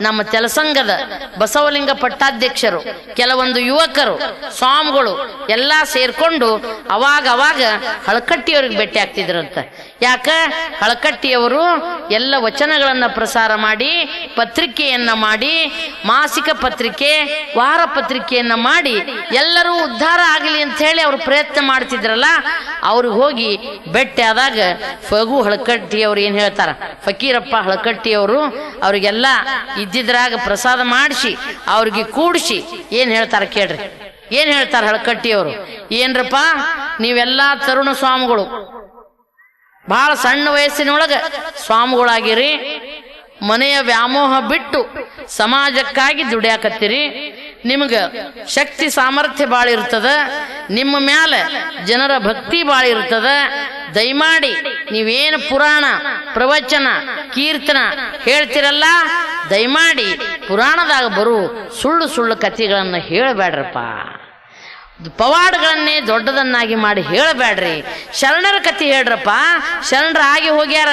ನಮ್ಮ ತೆಲಸಂಗದ ಬಸವಲಿಂಗ ಪಟ್ಟಾಧ್ಯಕ್ಷರು, ಕೆಲವೊಂದು ಯುವಕರು, ಸ್ವಾಮಿಗಳು ಎಲ್ಲ ಸೇರ್ಕೊಂಡು ಅವಾಗ ಅವಾಗ ಹಳಕಟ್ಟಿಯವ್ರಿಗೆ ಭೇಟಿ ಅಂತ ಯಾಕ? ಹಳಕಟ್ಟಿಯವರು ಎಲ್ಲ ವಚನಗಳನ್ನು ಪ್ರಸಾರ ಮಾಡಿ, ಪತ್ರಿಕೆಯನ್ನ ಮಾಡಿ, ಮಾಸಿಕ ಪತ್ರಿಕೆ, ವಾರ ಪತ್ರಿಕೆಯನ್ನ ಮಾಡಿ ಎಲ್ಲರೂ ಉದ್ಧಾರ ಆಗಲಿ ಅಂತ ಹೇಳಿ ಅವರು ಪ್ರಯತ್ನ ಮಾಡ್ತಿದ್ರಲ್ಲ, ಅವ್ರಿಗೆ ಹೋಗಿ ಭೇಟಿ ಆದಾಗ ಫಗು ಹಳಕಟ್ಟಿಯವ್ರು ಏನು ಹೇಳ್ತಾರ? ಫಕೀರಪ್ಪ ಹಳಕಟ್ಟಿಯವರು ಅವ್ರಿಗೆಲ್ಲ ಇದ್ದಿದ್ರಾಗ ಪ್ರಸಾದ ಮಾಡಿಸಿ, ಅವ್ರಿಗೆ ಕೂಡಿಸಿ, ಏನು ಹೇಳ್ತಾರ ಕೇಳ್ರಿ. ಏನು ಹೇಳ್ತಾರ ಹಳಕಟ್ಟಿ ಅವರು? ಏನ್ರಪ್ಪ, ನೀವೆಲ್ಲ ತರುಣ ಸ್ವಾಮಿಗಳು. ಬಹಳ ಸಣ್ಣ ವಯಸ್ಸಿನೊಳಗ ಸ್ವಾಮಿಗಳಾಗಿರಿ. ಮನೆಯ ವ್ಯಾಮೋಹ ಬಿಟ್ಟು ಸಮಾಜಕ್ಕಾಗಿ ದುಡಿಯಾಕತ್ತೀರಿ. ನಿಮಗೆ ಶಕ್ತಿ ಸಾಮರ್ಥ್ಯ ಭಾಳ ಇರ್ತದ. ನಿಮ್ಮ ಮ್ಯಾಲ ಜನರ ಭಕ್ತಿ ಭಾಳ ಇರ್ತದ. ದಯಮಾಡಿ ನೀವೇನು ಪುರಾಣ, ಪ್ರವಚನ, ಕೀರ್ತನ ಹೇಳ್ತಿರಲ್ಲ ದಯಮಾಡಿ ಪುರಾಣದಾಗ ಬರು ಸುಳ್ಳು ಸುಳ್ಳು ಕಥೆಗಳನ್ನು ಹೇಳಬೇಡ್ರಪ್ಪ. ಪವಾಡ್ಗಳನ್ನೇ ದೊಡ್ಡದನ್ನಾಗಿ ಮಾಡಿ ಹೇಳಬೇಡ್ರಿ. ಶರಣರ ಕಥೆ ಹೇಳ್ರಪ್ಪ. ಶರಣರ ಆಗಿ ಹೋಗ್ಯಾರ.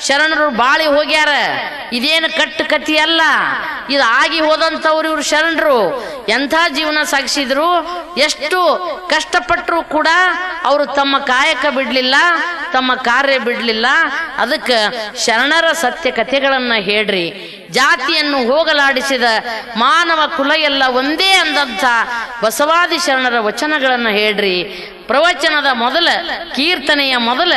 ಶರಣರು ಬಾಳಿ ಹೋಗ್ಯಾರ. ಇದೇನು ಕಟ್ಟು ಕಥೆ ಅಲ್ಲ. ಇದು ಆಗಿ ಹೋದಂಥವ್ರು ಇವ್ರು ಶರಣರು. ಎಂಥ ಜೀವನ ಸಾಗಿಸಿದ್ರು? ಎಷ್ಟು ಕಷ್ಟಪಟ್ಟರು ಕೂಡ ಅವರು ತಮ್ಮ ಕಾಯಕ ಬಿಡಲಿಲ್ಲ, ತಮ್ಮ ಕಾರ್ಯ ಬಿಡಲಿಲ್ಲ. ಅದಕ್ಕೆ ಶರಣರ ಸತ್ಯ ಕಥೆಗಳನ್ನು ಹೇಳ್ರಿ. ಜಾತಿಯನ್ನು ಹೋಗಲಾಡಿಸಿದ ಮಾನವ ಕುಲ ಎಲ್ಲ ಒಂದೇ ಅಂದಂಥ ಬಸವಾದಿ ಶರಣರ ವಚನಗಳನ್ನು ಹೇಳ್ರಿ. ಪ್ರವಚನದ ಮೊದಲ, ಕೀರ್ತನೆಯ ಮೊದಲ,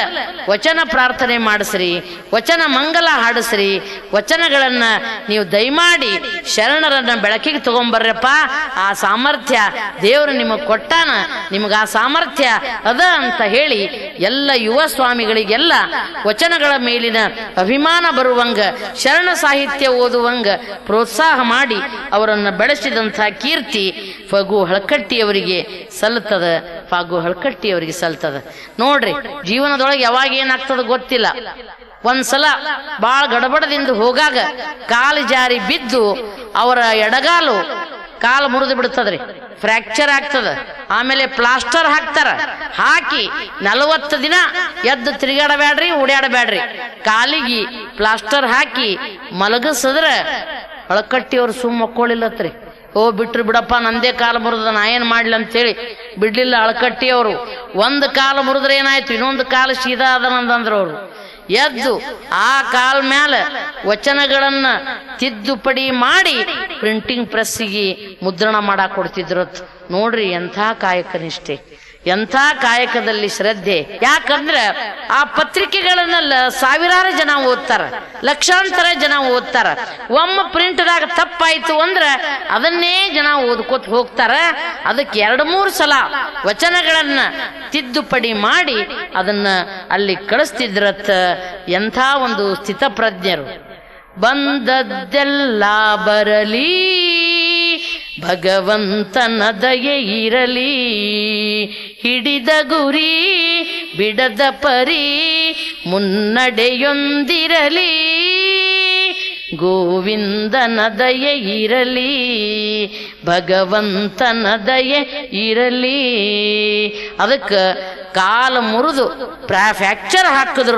ವಚನ ಪ್ರಾರ್ಥನೆ ಮಾಡಿಸ್ರಿ, ವಚನ ಮಂಗಲ ಹಾಡಿಸ್ರಿ, ವಚನಗಳನ್ನು ನೀವು ದಯಮಾಡಿ ಶರಣರನ್ನ ಬೆಳಕಿಗೆ ತಗೊಂಬರ್ರಪ್ಪ. ಆ ಸಾಮರ್ಥ್ಯ ದೇವರು ನಿಮಗೆ ಕೊಟ್ಟಾನ, ನಿಮಗೆ ಆ ಸಾಮರ್ಥ್ಯ ಅದ ಅಂತ ಹೇಳಿ ಎಲ್ಲ ಯುವ ಸ್ವಾಮಿಗಳಿಗೆಲ್ಲ ವಚನಗಳ ಮೇಲಿನ ಅಭಿಮಾನ ಬರುವಂಗ, ಶರಣ ಸಾಹಿತ್ಯ ಓದುವಂಗ ಪ್ರೋತ್ಸಾಹ ಮಾಡಿ ಅವರನ್ನು ಬೆಳೆಸಿದಂಥ ಕೀರ್ತಿ ಫಗು ಹಳಕಟ್ಟಿಯವರಿಗೆ ಸಲ್ಲುತ್ತದ. ಫಗು ಹಳಕಟ್ಟಿಯವರಿಗೆ ಸಲ್ತದ. ನೋಡ್ರಿ, ಜೀವನದೊಳಗೆ ಯಾವಾಗ ಏನಾಗ್ತದ ಗೊತ್ತಿಲ್ಲ. ಒಂದ್ಸಲ ಬಾಳ ಗಡಬಡದಿಂದ ಹೋಗಾಗ ಕಾಲು ಜಾರಿ ಬಿದ್ದು ಅವರ ಎಡಗಾಲು ಕಾಲು ಮುರಿದು ಬಿಡ್ತದ್ರಿ. ಫ್ರ್ಯಾಕ್ಚರ್ ಆಗ್ತದ. ಆಮೇಲೆ ಪ್ಲಾಸ್ಟರ್ ಹಾಕ್ತಾರ. ಹಾಕಿ ನಲವತ್ತು ದಿನ ಎದ್ದು ತಿರುಗಾಡಬೇಡ್ರಿ ಓಡಾಡಬೇಡ್ರಿ ಕಾಲಿಗೆ ಪ್ಲಾಸ್ಟರ್ ಹಾಕಿ ಮಲಗಿಸಿದ್ರೆ ಅಳಕಟ್ಟಿಯವ್ರು ಸುಮ್ಮ ಮಕ್ಕೊಳ್ಳಿಲ್ಲತ್ರಿ ಓ ಬಿಟ್ರು ಬಿಡಪ್ಪ, ನಂದೇ ಕಾಲು ಮುರಿದ, ನಾ ಏನು ಮಾಡ್ಲಿ ಅಂತೇಳಿ ಬಿಡ್ಲಿಲ್ಲ ಅಳಕಟ್ಟಿಯವರು. ಒಂದು ಕಾಲು ಮುರಿದ್ರೆ ಏನಾಯ್ತು? ಇನ್ನೊಂದು ಕಾಲು ಸೀದಾ ಅದನಂದಂದ್ರು ಅವರು. ಎದ್ದು ಆ ಕಾಲ್ ಮೇಲೆ ವಚನಗಳನ್ನು ತಿದ್ದುಪಡಿ ಮಾಡಿ ಪ್ರಿಂಟಿಂಗ್ ಪ್ರೆಸ್ಸಿಗೆ ಮುದ್ರಣ ಮಾಡಾಕ್ ಕೊಡ್ತಿದ್ರು ನೋಡ್ರಿ ಎಂಥ ಕಾಯಕನಿಷ್ಠೆ. ಎಂಥ ಕಾಯಕದಲ್ಲಿ ಶ್ರದ್ಧೆ. ಯಾಕಂದ್ರೆ ಆ ಪತ್ರಿಕೆಗಳನ್ನೆಲ್ಲ ಸಾವಿರಾರು ಜನ ಓದ್ತಾರ, ಲಕ್ಷಾಂತರ ಜನ ಓದ್ತಾರ. ಒಮ್ಮ ಪ್ರಿಂಟ್ದಾಗ ತಪ್ಪಾಯ್ತು ಅಂದ್ರೆ ಅದನ್ನೇ ಜನ ಓದ್ಕೋತ ಹೋಗ್ತಾರ. ಅದಕ್ಕೆ ಎರಡು ಮೂರು ಸಲ ವಚನಗಳನ್ನ ತಿದ್ದುಪಡಿ ಮಾಡಿ ಅದನ್ನ ಅಲ್ಲಿ ಕಳಿಸ್ತಿದ್ರತ್ತ ಎಂಥ ಒಂದು ಸ್ಥಿತಪ್ರಜ್ಞರು. ಬಂದದ್ದೆಲ್ಲ ಬರಲಿ. ಭಗವಂತನ ದಯೆ ಇರಲಿ. ಹಿಡಿದ ಗುರಿ ಬಿಡದ ಪರಿ ಮುನ್ನಡೆಯೊಂದಿರಲಿ. ಗೋವಿಂದನ ದಯೆ ಇರಲಿ, ಭಗವಂತನ ದಯೆ ಇರಲಿ. ಅದಕ್ಕೆ ಕಾಲು ಮುರಿದು ಫ್ರ್ಯಾಕ್ಚರ್ ಹಾಕಿದ್ರು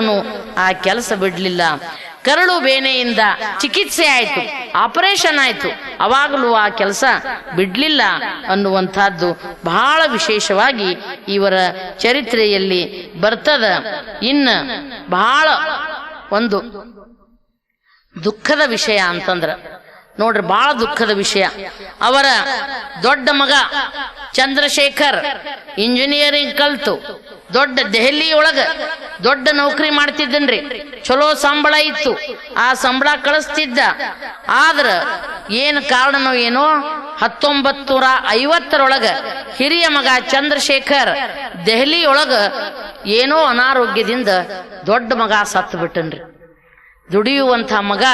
ಆ ಕೆಲಸ ಬಿಡ್ಲಿಲ್ಲ. ಕರಳು ಬೇನೆಯಿಂದ ಚಿಕಿತ್ಸೆ ಆಯಿತು. ಆಪರೇಷನ್ ಆಯಿತು. ಅವಾಗಲೂ ಆ ಕೆಲಸ ಬಿಡಲಿಲ್ಲ ಅನ್ನುವಂಥದ್ದು ಬಹಳ ವಿಶೇಷವಾಗಿ ಇವರ ಚರಿತ್ರೆಯಲ್ಲಿ ಬರ್ತದ. ಇನ್ನ ಬಹಳ ಒಂದು ದುಃಖದ ವಿಷಯ ಅಂತಂದ್ರ ನೋಡ್ರಿ ಬಹಳ ದುಃಖದ ವಿಷಯ. ಅವರ ದೊಡ್ಡ ಮಗ ಚಂದ್ರಶೇಖರ್ ಇಂಜಿನಿಯರಿಂಗ್ ಕಲ್ತು. ದೊಡ್ಡ ದೆಹಲಿ ಒಳಗ ದೊಡ್ಡ ನೌಕರಿ ಮಾಡ್ತಿದ್ದನ್ರಿ. ಚಲೋ ಸಂಬಳ ಇತ್ತು. ಆ ಸಂಬಳ ಕಳಿಸ್ತಿದ್ದ. ಆದ್ರ ಏನು ಕಾರಣನೋ ಏನೋ ಹತ್ತೊಂಬತ್ತು ನೂರ ಐವತ್ತರೊಳಗ ಹಿರಿಯ ಮಗ ಚಂದ್ರಶೇಖರ್ ದೆಹಲಿ ಒಳಗ ಏನೋ ಅನಾರೋಗ್ಯದಿಂದ ದೊಡ್ಡ ಮಗ ಸತ್ತು ಬಿಟ್ಟನ್ರಿ ದುಡಿಯುವಂಥ ಮಗ,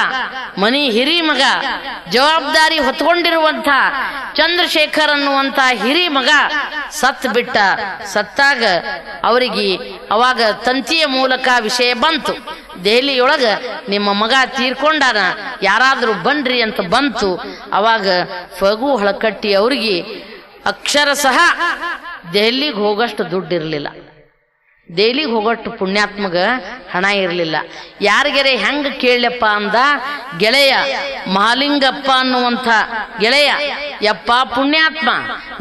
ಮನಿ ಹಿರಿ ಮಗ, ಜವಾಬ್ದಾರಿ ಹೊತ್ಕೊಂಡಿರುವಂಥ ಚಂದ್ರಶೇಖರ್ ಅನ್ನುವಂಥ ಹಿರಿ ಮಗ ಸತ್ ಬಿಟ್ಟ. ಸತ್ತಾಗ ಅವರಿಗೆ ಅವಾಗ ತಂತಿಯ ಮೂಲಕ ವಿಷಯ ಬಂತು. ದೆಹಲಿಯೊಳಗ ನಿಮ್ಮ ಮಗ ತೀರ್ಕೊಂಡಾನ, ಯಾರಾದರೂ ಬನ್ರಿ ಅಂತ ಬಂತು. ಅವಾಗ ಫಗು ಹಳಕಟ್ಟಿ ಅವ್ರಿಗೆ ಅಕ್ಷರ ಸಹ ದೆಹಲಿಗೆ ಹೋಗಷ್ಟು ದುಡ್ಡಿರಲಿಲ್ಲ. ಡೈಲಿಗೆ ಹೋಗೋಟ್ಟು ಪುಣ್ಯಾತ್ಮಗ ಹಣ ಇರಲಿಲ್ಲ. ಯಾರಿಗೆರೆ ಹೆಂಗೆ ಕೇಳಪ್ಪ ಅಂದ, ಗೆಳೆಯ ಮಹಾಲಿಂಗಪ್ಪ ಅನ್ನುವಂಥ ಗೆಳೆಯ, ಯಪ್ಪ ಪುಣ್ಯಾತ್ಮ,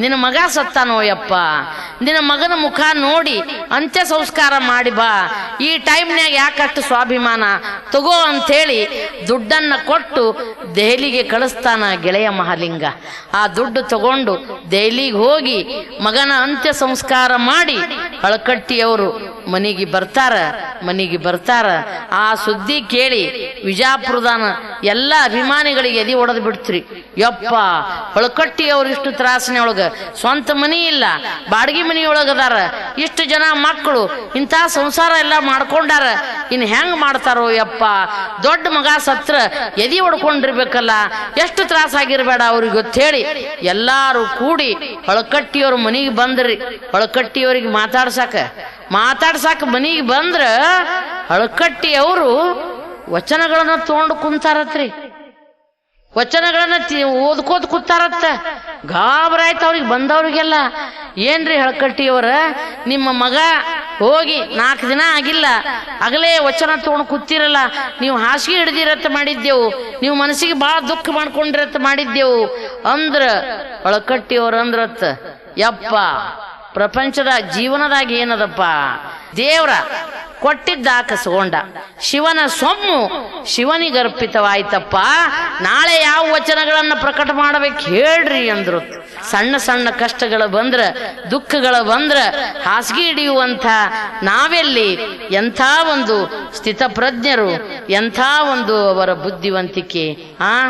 ನಿನ್ನ ಮಗ ಸತ್ತಾನೋ ಯಪ್ಪ ನಿನ್ನ ಮಗನ ಮುಖ ನೋಡಿ ಅಂತ್ಯ ಸಂಸ್ಕಾರ ಮಾಡಿ ಬಾ, ಈ ಟೈಮ್ನ್ಯಾಗ ಯಾಕಷ್ಟು ಸ್ವಾಭಿಮಾನ? ತಗೋ ಅಂಥೇಳಿ ದುಡ್ಡನ್ನು ಕೊಟ್ಟು ದೆಹಲಿಗೆ ಕಳಿಸ್ತಾನ ಗೆಳೆಯ ಮಹಾಲಿಂಗ. ಆ ದುಡ್ಡು ತಗೊಂಡು ದೆಹಲಿಗೆ ಹೋಗಿ ಮಗನ ಅಂತ್ಯ ಸಂಸ್ಕಾರ ಮಾಡಿ ಹಳಕಟ್ಟಿಯವರು ಮನೆಗೆ ಬರ್ತಾರ ಮನೆಗೆ ಬರ್ತಾರ. ಆ ಸುದ್ದಿ ಕೇಳಿ ವಿಜಾಪುರದಾನ ಎಲ್ಲ ಅಭಿಮಾನಿಗಳಿಗೆ ಎದಿ ಒಡೆದು ಬಿಡ್ತ್ರಿ. ಯಪ್ಪ ಹೊಳಕಟ್ಟಿ ಅವ್ರು ಇಷ್ಟು ತ್ರಾಸನೆ ಒಳಗ. ಸ್ವಂತ ಮನಿ ಇಲ್ಲ, ಬಾಡಿಗೆ ಮನಿಯೊಳಗ ಅದಾರ. ಇಷ್ಟು ಜನ ಮಕ್ಕಳು, ಇಂಥ ಸಂಸಾರ ಎಲ್ಲ ಮಾಡ್ಕೊಂಡಾರ. ಇನ್ನು ಹೆಂಗೆ ಮಾಡ್ತಾರೋ ಯಪ್ಪ. ದೊಡ್ಡ ಮಗ ಸತ್ರ ಎದಿ ಹೊಡ್ಕೊಂಡಿರ್ಬೇಕಲ್ಲ. ಎಷ್ಟು ತ್ರಾಸ ಆಗಿರ್ಬೇಡ ಅವ್ರಿಗೆ ಗೊತ್ತೇಳಿ ಎಲ್ಲರೂ ಕೂಡಿ ಹೊಳಕಟ್ಟಿಯವ್ರ ಮನಿಗೆ ಬಂದ್ರಿ. ಹೊಳಕಟ್ಟಿಯವ್ರಿಗೆ ಮಾತಾಡ್ಸಾಕ? ಮಾತಾಡ್ಸಾಕ ಮನಿಗೆ ಬಂದ್ರ ಹಳಕಟ್ಟಿ ಅವರು ವಚನಗಳನ್ನ ತಗೊಂಡು ಕುಂತಾರತ್ರಿ. ವಚನಗಳನ್ನ ಓದ್ಕೋತ ಕೂತಾರತ್ತ. ಗಾಬರಾಯ್ತು ಅವ್ರಿಗೆ ಬಂದವ್ರಿಗೆಲ್ಲ. ಏನ್ರಿ ಹಳಕಟ್ಟಿಯವರ ನಿಮ್ಮ ಮಗ ಹೋಗಿ ನಾಲ್ಕು ದಿನ ಆಗಿಲ್ಲ. ಆಗಲೇ ವಚನ ತೊಗೊಂಡು ಕೂತಿರಲ್ಲ. ನೀವು ಹಾಸಿಗೆ ಹಿಡ್ದಿರತ್ತ ಮಾಡಿದ್ದೆವು. ನೀವು ಮನಸ್ಸಿಗೆ ಭಾಳ ದುಃಖ ಮಾಡ್ಕೊಂಡಿರತ್ತ ಮಾಡಿದ್ದೆವು. ಅಂದ್ರ ಹಳಕಟ್ಟಿಯವ್ರ ಅಂದ್ರತ್ತ, ಯಪ್ಪ ಪ್ರಪಂಚದ ಜೀವನದಾಗ ಏನದಪ್ಪ? ದೇವ್ರ ಕೊಟ್ಟಿದ್ದ ಕಸ್ಕೊಂಡ ಶಿವನ ಸೊಮ್ಮು ಶಿವನಿಗೆ ಅರ್ಪಿತವಾಯ್ತಪ್ಪ. ನಾಳೆ ಯಾವ ವಚನಗಳನ್ನ ಪ್ರಕಟ ಮಾಡಬೇಕು ಹೇಳ್ರಿ ಅಂದ್ರು. ಸಣ್ಣ ಸಣ್ಣ ಕಷ್ಟಗಳು ಬಂದ್ರ, ದುಃಖಗಳು ಬಂದ್ರ, ಹಾಸಿಗೆ ಹಿಡಿಯುವಂಥ ನಾವೆಲ್ಲಿ ಎಂಥ ಒಂದು ಸ್ಥಿತಪ್ರಜ್ಞರು, ಎಂಥ ಒಂದು ಅವರ ಬುದ್ಧಿವಂತಿಕೆ, ಆ?